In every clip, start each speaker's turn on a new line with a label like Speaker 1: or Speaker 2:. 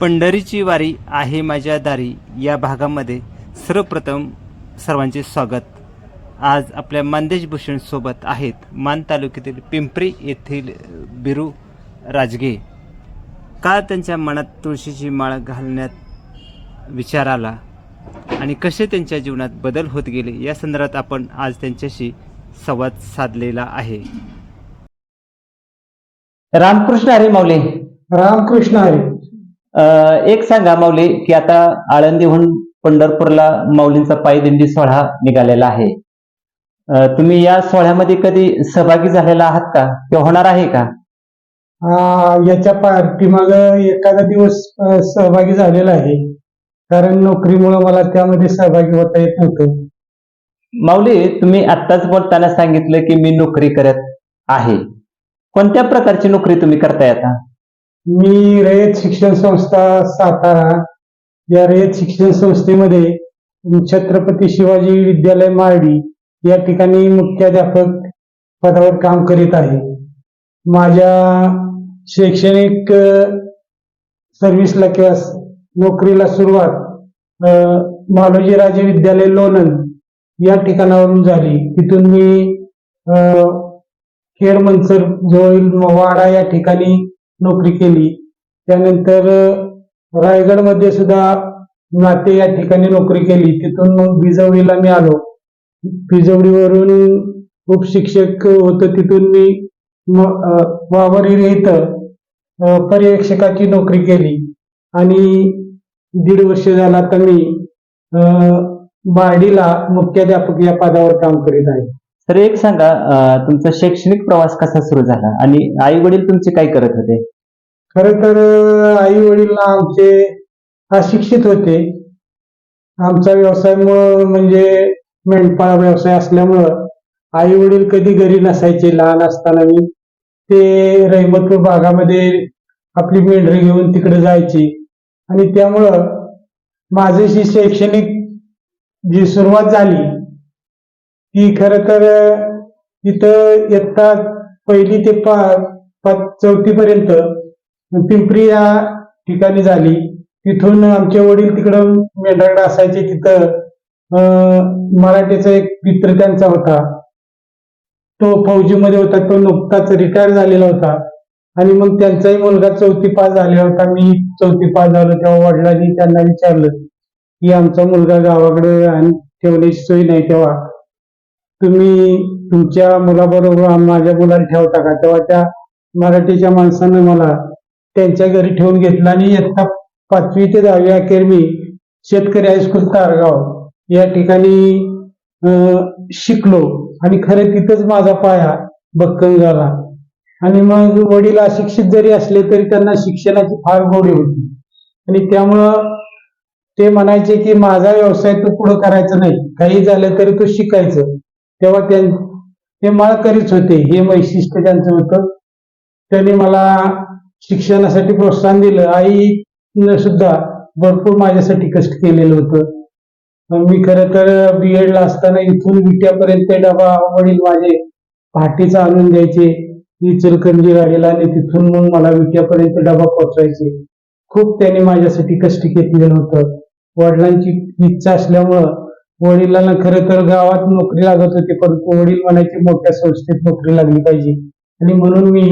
Speaker 1: पंढरीची वारी आहे माझ्या दारी या भागामध्ये. सर्वप्रथम सर्वांचे स्वागत. आज आपल्या मानदेश भूषण सोबत आहेत मान तालुक्यातील पिंपरी येथील बिरू राजगे. का त्यांच्या मनात तुळशीची माळ घालण्यात विचार आला आणि कसे त्यांच्या जीवनात बदल होत गेले या संदर्भात आपण आज त्यांच्याशी संवाद साधलेला आहे. रामकृष्ण हरी माऊली.
Speaker 2: रामकृष्ण हरी.
Speaker 1: एक सांगा माऊली की आता आळंदीहून पंढरपूरला माऊलींचा पायदिंडी सोहळा निघालेला आहे. तुम्ही या सोहळ्यामध्ये कधी सहभागी झालेला आहात का? किंवा होणार आहे का?
Speaker 2: याच्या पाठीमाग एखादा दिवस सहभागी झालेला आहे. कारण नोकरीमुळे मला त्यामध्ये सहभागी होता येत नव्हतं.
Speaker 1: माऊली तुम्ही आत्ताच बोलताना सांगितलं की मी नोकरी करत आहे. कोणत्या प्रकारची नोकरी तुम्ही करताय आता?
Speaker 2: मी रयत शिक्षण संस्था सातारा या रयत शिक्षण संस्थेमध्ये छत्रपती शिवाजी विद्यालय मारडी या ठिकाणी मुख्याध्यापक पदावर काम करीत आहे. माझ्या शैक्षणिक सर्व्हिसला किंवा नोकरीला सुरुवात अ, मालोजी राजे विद्यालय लोणंद या ठिकाणावरून झाली. तिथून मी खेड मंचर जवळ वाडा या ठिकाणी नोकरी केली. त्यानंतर रायगडमध्ये सुद्धा नाते या ठिकाणी नोकरी केली. तिथून मग बिजवडीला मी आलो. बिजवडीवरून उपशिक्षक होतो. तिथून मी वावरी इथं पर्यवेक्षकाची नोकरी केली. आणि दीड वर्ष झाला तर मी अ, बार्डीला मुख्याध्यापक या पदावर काम करीत आहे.
Speaker 1: तर एक सांगा तुमचा शैक्षणिक प्रवास कसा सुरू झाला आणि आई वडील तुमचे काय करत होते?
Speaker 2: खर तर आई वडील आमचे अशिक्षित होते. आमचा व्यवसाय म्हणजे मेंढपाळ व्यवसाय असल्यामुळं आई वडील कधी घरी नसायचे लहान असताना मी ते रहिमतपूर भागामध्ये आपली मेंढरी घेऊन तिकडे जायची. आणि त्यामुळं माझी जी शैक्षणिक जी सुरुवात झाली की खर तर इथं इयत्ता पहिली ते पाच चौथी पर्यंत पिंपरी या ठिकाणी झाली. तिथून आमचे वडील तिकडं मेंढराकडे असायचे. तिथं मराठीचा एक मित्र त्यांचा होता. तो फौजीमध्ये होता. तो नुकताच रिटायर झालेला होता. आणि मग त्यांचाही मुलगा चौथी पास झालेला होता. मी चौथी पास झालो तेव्हा वडिलांनी त्यांना विचारलं की आमचा मुलगा गावाकडे आणि ठेवण्याची सोय नाही तेव्हा. तुम्ही तुमच्या मुलाबरोबर माझ्या मुलाला ठेवता का? तेव्हा त्या मराठीच्या माणसानं मला त्यांच्या घरी ठेवून घेतलं आणि इयत्ता पाचवी ते दहावी अखेर मी शेतकरी हायस्कूल तारगाव या ठिकाणी शिकलो. आणि खरं तिथंच माझा पाया भक्कम झाला. आणि मग वडील अशिक्षित जरी असले तरी त्यांना शिक्षणाची फार गोडी होती. आणि त्यामुळं ते म्हणायचे की माझा व्यवसाय तू पुढं करायचा नाही. काही झालं तरी तू शिकायचं. तेव्हा त्यां ते माळकरीच होते. हे वैशिष्ट्य त्यांचं होतं. त्यांनी मला शिक्षणासाठी प्रोत्साहन दिलं. आई सुद्धा भरपूर माझ्यासाठी कष्ट केलेलं होतं. मी खरं तर बी एडला असताना इथून विट्यापर्यंत डबा वडील माझे पहाटेचा आणून द्यायचे. इचलकरंजी गाडीला आणि तिथून मग मला विट्यापर्यंत डबा पोचवायचे खूप त्यांनी माझ्यासाठी कष्ट घेतलेलं होतं. वडिलांची इच्छा असल्यामुळं वडिलांना खरं तर गावात नोकरी लागत होती परंतु वडील म्हणायचे मोठ्या संस्थेत नोकरी लागली पाहिजे. आणि म्हणून मी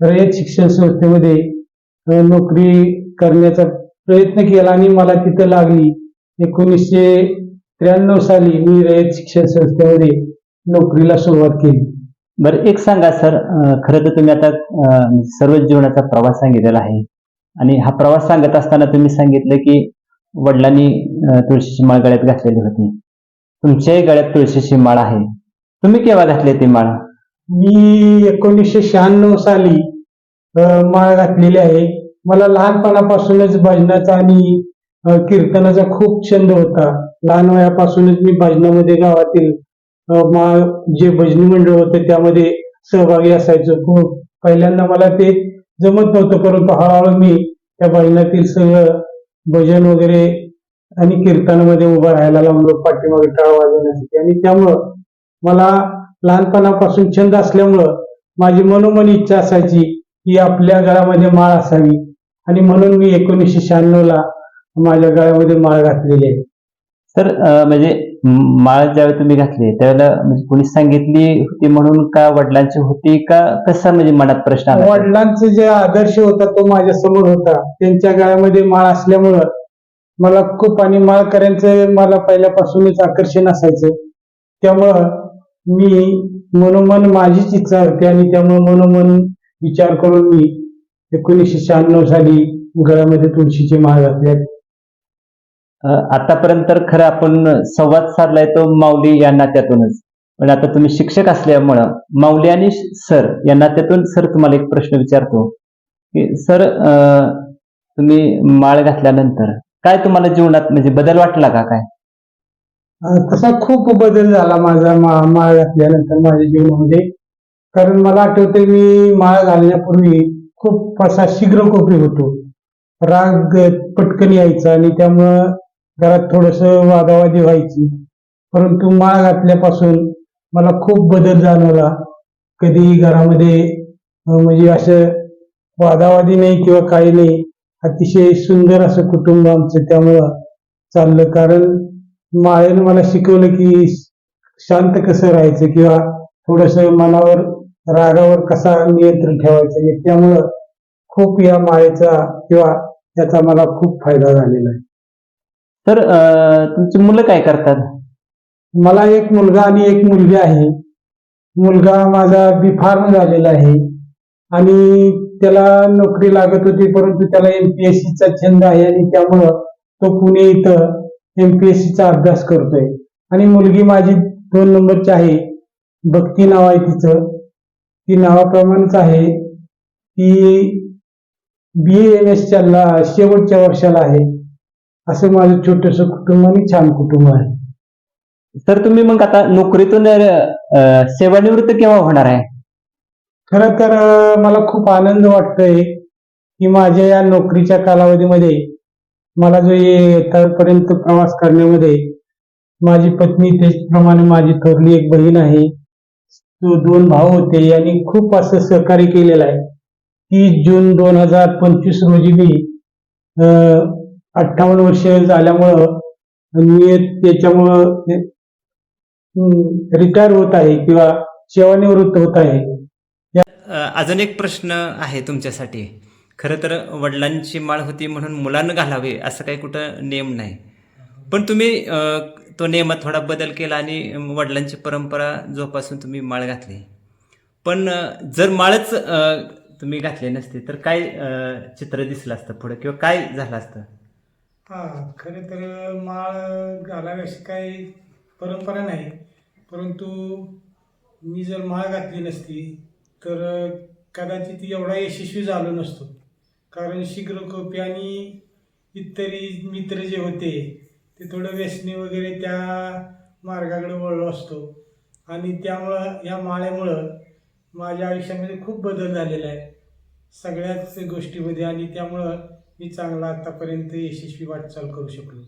Speaker 2: रयत शिक्षण संस्थेमध्ये नोकरी करण्याचा प्रयत्न केला आणि मला तिथं लागली. एकोणीसशे त्र्याण्णव साली मी रयत शिक्षण संस्थेमध्ये नोकरीला सुरुवात केली.
Speaker 1: बरं एक सांगा सर खरं तर तुम्ही आता सर्व जीवनाचा प्रवास सांगितलेला आहे. आणि हा प्रवास सांगत असताना तुम्ही सांगितलं की वडिलांनी तुळशीची माळ गळ्यात घातलेली होती. तुमच्याही गळ्यात तुळशीची माळ आहे. तुम्ही केव्हा घातली ती माळ?
Speaker 2: मी एकोणीसशे शहाण्णव साली माळ घातलेली आहे. मला लहानपणापासूनच भजनाचा आणि कीर्तनाचा खूप छंद होता. लहान वयापासूनच मी भजनामध्ये गावातील माळ मा जे भजनी मंडळ होते त्यामध्ये सहभागी असायचो. खूप पहिल्यांदा मला ते जमत नव्हतं परंतु हळूहळू मी त्या भजनातील सगळं भजन वगैरे आणि कीर्तनामध्ये उभं राहायला लावलो पाठीमागे टाळ वाजवण्यासाठी. आणि त्यामुळं मला लहानपणापासून छंद असल्यामुळं माझी मनोमन इच्छा असायची की आपल्या गळामध्ये माळ असावी. आणि म्हणून मी एकोणीसशे शहाण्णवला माझ्या गळ्यामध्ये माळ घातलेली आहे.
Speaker 1: तर म्हणजे माळ ज्यावेळी तुम्ही घातली त्यावेळेला म्हणजे कोणी सांगितली होती म्हणून का वडिलांची होती का? कसा म्हणजे मनात प्रश्न आला?
Speaker 2: वडिलांचा जे आदर्श होता तो माझ्यासमोर होता. त्यांच्या गळ्यामध्ये माळ असल्यामुळं मला खूप आणि माळकऱ्यांचं मला पहिल्यापासूनच आकर्षण असायचं. त्यामुळं मी मनोमन माझीच इच्छा होती आणि त्यामुळे मनोमन विचार करून मी एकोणीसशे शहाण्णव साली गळ्यामध्ये तुळशीची माळ घातली.
Speaker 1: आतापर्यंत तर खरं आपण संवाद साधलाय तो माऊली या नात्यातूनच. पण आता तुम्ही शिक्षक असल्यामुळं माऊली आणि सर या नात्यातून सर तुम्हाला एक प्रश्न विचारतो की सर तुम्ही माळ घातल्यानंतर काय तुम्हाला जीवनात म्हणजे बदल वाटला का काय?
Speaker 2: तसा खूप बदल झाला माझा माळ घातल्यानंतर माझ्या जीवनामध्ये. कारण मला आठवते मी माळ घालण्यापूर्वी खूप असा शीघ्र कोपी होतो. राग पटकन यायचा आणि त्यामुळं घरात थोडस वादावादी व्हायची. परंतु माळ घातल्यापासून मला खूप बदल जाणवला. कधी घरामध्ये म्हणजे असं वादावादी नाही किंवा काही नाही. अतिशय सुंदर असं कुटुंब आमचं त्यामुळं चाललं. कारण माळेनं मला शिकवलं की शांत कसं राहायचं किंवा थोडस मनावर रागावर कसा नियंत्रण ठेवायचं त्यामुळं खूप या माळेचा किंवा त्याचा मला खूप फायदा झालेला आहे.
Speaker 1: तर तुमची मुलं काय करतात?
Speaker 2: मला एक मुलगा आणि एक मुलगी आहे. मुलगा माझा बी फार्म झालेला आहे आणि त्याला नोकरी लागत होती परंतु त्याला एमपीएससीचा छंद आहे आणि त्यामुळं तो पुणे इथं एमपीएससीचा अभ्यास करतोय. आणि मुलगी माझी दोन नंबरची आहे. भक्ती नाव आहे तिचं. ती नावाप्रमाणेच आहे. ती बी एम एसच्या शेवटच्या वर्षाला आहे. असं माझं छोटस कुटुंब आणि छान कुटुंब आहे.
Speaker 1: तर तुम्ही मग आता नोकरीतून सेवानिवृत्त केव्हा होणार आहे?
Speaker 2: खर तर मला खूप आनंद वाटतोय की माझ्या या नोकरीच्या कालावधीमध्ये मला जो येतापर्यंत प्रवास करण्यामध्ये माझी पत्नी त्याचप्रमाणे माझी थोरली एक बहीण आहे. तो दोन भाऊ होते यांनी खूप असं सहकार्य केलेलं आहे. तीस जून दोन हजार पंचवीस रोजी मी अठ्ठावन्न वर्ष झाल्यामुळं मी त्याच्यामुळं रिटायर होत आहे किंवा सेवानिवृत्त होत आहे.
Speaker 3: अजून एक प्रश्न आहे तुमच्यासाठी. खरं तर वडिलांची माळ होती म्हणून मुलांना घालावे असं काही कुठं नियम नाही. पण तुम्ही तो नियमात थोडा बदल केला आणि वडिलांची परंपरा जोपासून तुम्ही माळ घातली. पण जर माळच तुम्ही घातली नसते तर काय चित्र दिसलं असतं पुढे किंवा काय झालं असतं?
Speaker 2: हा खरं तर माळ घालावी अशी काही परंपरा नाही. परंतु मी जर माळ घातली नसती तर कदाचित एवढा यशस्वी झालो नसतो. कारण शीघ्रकोपी आणि इतरी मित्र जे होते ते थोडं व्यसनी वगैरे त्या मार्गाकडे वळलो असतो. आणि त्यामुळं या माळ्यामुळं माझ्या आयुष्यामध्ये खूप बदल झालेला आहे. सगळ्याच गोष्टीमध्ये आणि त्यामुळं मी चांगला आतापर्यंत यशस्वी वाटचाल करू शकलो.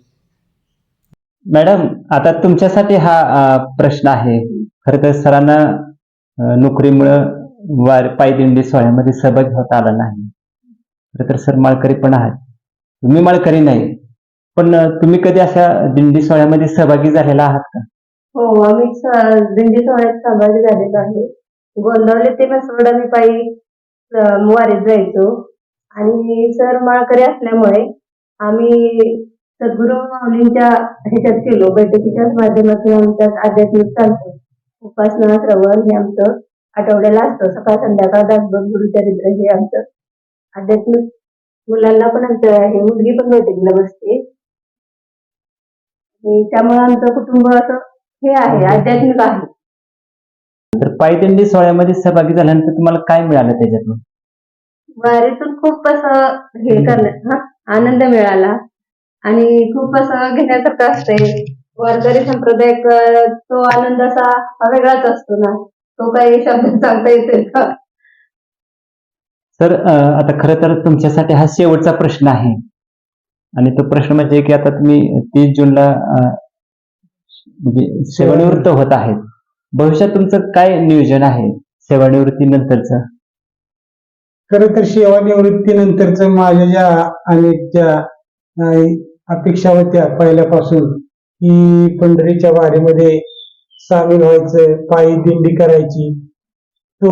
Speaker 1: मॅडम आता तुमच्यासाठी हा प्रश्न आहे. खरं तर सरांना नोकरीमुळं वार पायदिंडी सोहळ्यामध्ये सहभागी होता आला नाही. खरं तर सर माळकरी पण आहात. तुम्ही माळकरी नाही. पण तुम्ही कधी अशा दिंडी सोहळ्यामध्ये सहभागी झालेला आहात का?
Speaker 4: हो आम्ही दिंडी सोहळ्यात सहभागी झालेलो आहे. गोंदवले ते मसवड आम्ही पायी वारीत जायचो. आणि सर माळकरी असल्यामुळे आम्ही सद्गुरू माऊलींच्या ह्याच्यात केलो बैठकीच्याच माध्यमातून आमच्यात आध्यात्मिक चालतो. उपासना श्रवण हे आमचं आठवड्याला असतं. सकाळ संध्याकाळ दासबोध गुरुचरित्र हे आमचं आध्यात्मिक मुलांना पण आमचं हे मुलगी पण बैठकीला बसते. आणि त्यामुळे आमचं कुटुंब असं हे आहे आध्यात्मिक आहे.
Speaker 1: तर पायदिंडी सोहळ्यामध्ये सहभागी झाल्यानंतर तुम्हाला काय मिळालं त्याच्यातून?
Speaker 4: वारीतून खूप असं हे करण्यात हा आनंद मिळाला. आणि खूप असं घेण्यासारखं असतंय. वारकरी संप्रदायात अं, तो आनंद असा वेगळाच असतो ना. तो काही शब्द सांगता येतोय का?
Speaker 1: सर आता खरं तर तुमच्यासाठी हा शेवटचा प्रश्न आहे. आणि तो प्रश्न म्हणजे की आता तुम्ही तीस जूनला म्हणजे सेवानिवृत्त होत आहेत. भविष्यात तुमचं काय नियोजन आहे सेवानिवृत्तीनंतरचं?
Speaker 2: खरं तर सेवानिवृत्तीनंतरच माझ्या ज्या अनेक ज्या अपेक्षा होत्या पहिल्यापासून की पंढरीच्या वारीमध्ये सामील व्हायचं पायी दिंडी करायची तो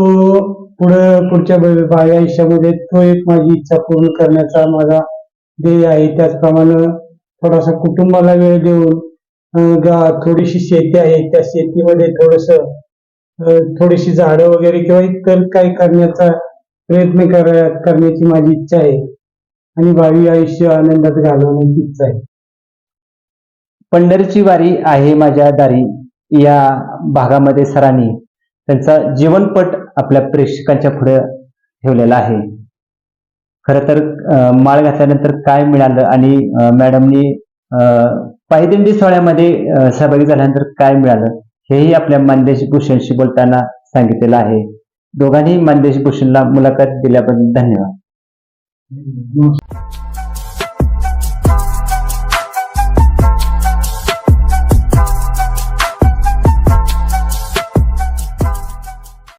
Speaker 2: पुढं पुढच्या माझ्या आयुष्यामध्ये तो एक माझी इच्छा पूर्ण करण्याचा माझा ध्येय आहे. त्याचप्रमाणे थोडासा कुटुंबाला वेळ देऊन गा- थोडीशी शेती आहे. त्या शेतीमध्ये थोडस थोडीशी झाडं वगैरे किंवा इतर काही करण्याचा प्रयत्न कर करण्याची माझी इच्छा आहे. आणि भावी आयुष्य आनंदात घालवण्याची इच्छा आहे.
Speaker 1: पंढरीची वारी आहे माझ्या दारी. या भागामध्ये सरांनी त्यांचा जीवनपट आपल्या प्रेक्षकांच्या पुढे ठेवलेला आहे. खरं तर माळ घातल्यानंतर काय मिळालं आणि मॅडमनी अं, पायदिंडी सोहळ्यामध्ये सहभागी झाल्यानंतर काय मिळालं हेही आपल्या मानदेश भूषणशी बोलताना सांगितलेलं आहे. दोघांनी मानदेश भूषणला मुलाखत दिल्याबद्दल धन्यवाद
Speaker 2: नमस्कार.